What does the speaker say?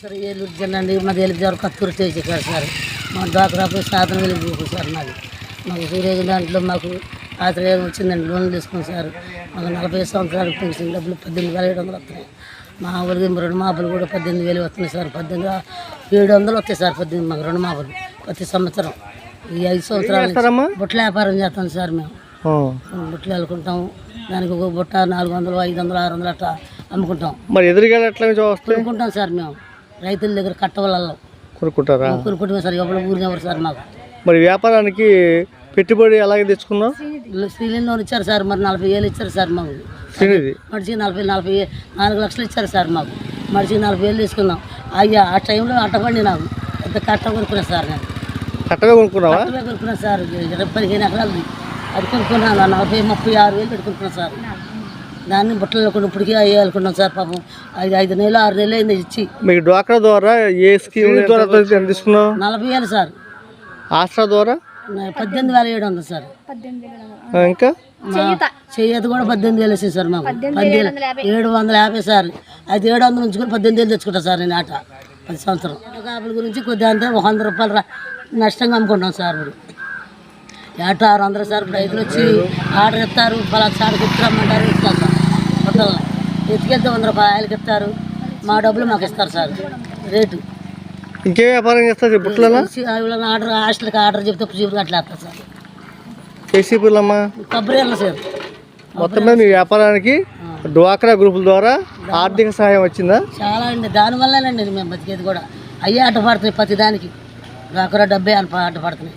Sir Eluru అండి మాది Eluru Kattur stage కాదు సార్. మా డాక్టర్ సాధన సార్ మాది. మాకు సూర్యోజన దాంట్లో మాకు ఆశ్రయం వచ్చిందండి లోన్ తీసుకుని సార్. మాకు నలభై సంవత్సరాలు పెన్షన్ డబ్బులు పద్దెనిమిది వేల ఏడు వందలు వస్తున్నాయి. మా ఊరికి రెండు మాపులు కూడా పద్దెనిమిది వేలు వస్తున్నాయి సార్. పద్దెనిమిది ఏడు వందలు వస్తాయి సార్ పద్దెనిమిది మాకు రెండు మాపులు ప్రతి సంవత్సరం. ఈ ఐదు సంవత్సరాలు బుట్టల వ్యాపారం చేస్తాం సార్ మేము. బుట్టలు వెళ్ళుకుంటాం దానికి ఒక బుట్ట నాలుగు వందలు ఐదు వందలు ఆరు వందలు అట్లా అమ్ముకుంటాం. మరి ఎదురుగా ఎట్లా వస్తాయి కొనుక్కుంటాం సార్ మేము. రైతుల దగ్గర కట్టవలలో కొనుక్కుంటారా? కొనుక్కుంటాం సార్ ఎవరు ఊరికి ఎవరు సార్ మాకు. మరి వ్యాపారానికి పెట్టుబడి ఎలాగే తెచ్చుకున్నావు? శ్రీలంక లోన్ ఇచ్చారు సార్ మరి నలభై వేలు ఇచ్చారు సార్ మాకు. శ్రీనిధి? మనిషికి నలభై నలభై నాలుగు లక్షలు ఇచ్చారు సార్ మాకు. మనిషికి నలభై వేలు తీసుకున్నాం. అయ్యా ఆ టైంలో అట్టబండి నాకు. పెద్ద కట్ట కొనుక్కున్నా సార్ నేను. కట్టగా కొనుక్కున్నావా? కట్టమే కొనుక్కున్నా సార్ ఇరవై పదిహేను ఎకరాలు. అది కొనుక్కున్నాను నలభై ముప్పై ఆరు వేలు పెట్టుకుంటున్నాను సార్. దాన్ని బుట్టలు కొన్ని ఇప్పటికీ వేయాలనుకున్నాం సార్ పాపం. ఐదు ఐదు నెలలు ఆరు నెలలు అయింది ఇచ్చి. మీకు డ్వాక్రా ద్వారా ఏ స్కీమ్ ద్వారా తీసుకున్నావు? నలభై వేలు సార్. ఆసరా ద్వారా? పద్దెనిమిది వేల ఏడు వందలు సార్. ఇంకా? చెయ్యది కూడా పద్దెనిమిది వేలు వేసింది సార్ మాకు. పద్దెనిమిది ఏడు వందల యాభై. సార్. అది ఏడు వందలు ఉంచుకొని పద్దెనిమిది వేలు తెచ్చుకుంటా సార్ నేను ఆట. పది సంవత్సరం. కాపుల గురించి కొద్దిగా అంతా ఒక వంద రూపాయలు నష్టంగా అమ్ముకుంటాం సార్ ఇప్పుడు ఏట ఆరు వందలు సార్. ఇప్పుడు రైతులు వచ్చి ఆర్డర్ ఇస్తారు. పలానా సార్ ఎత్తురమ్మంటారు ఎత్తుకెళ్తాం హోటల్లో ఎత్తుకెళ్తే వంద రూపాయలకి ఇస్తారు. మా డబ్బులు మాకు ఇస్తారు సార్. రేటు. ఇంకే వ్యాపారం చేస్తారు ఎవరైనా ఆర్డర్ హాస్టల్కి ఆర్డర్ చెప్తే జీపులు అట్లా వేస్తారు సార్. కేసీపీలమ్మా కొబ్బరి వెళ్ళ సార్. మొత్తం మీద మీ వ్యాపారానికి డ్వాక్రా గ్రూపుల ద్వారా ఆర్థిక సహాయం వచ్చిందా? చాలా అండి. దానివల్లనండి మేము బతికేది కూడా. అయ్యే ఆట పడుతున్నాయి ప్రతి దానికి. డాకురా డబ్బే ఆట పడుతున్నాయి.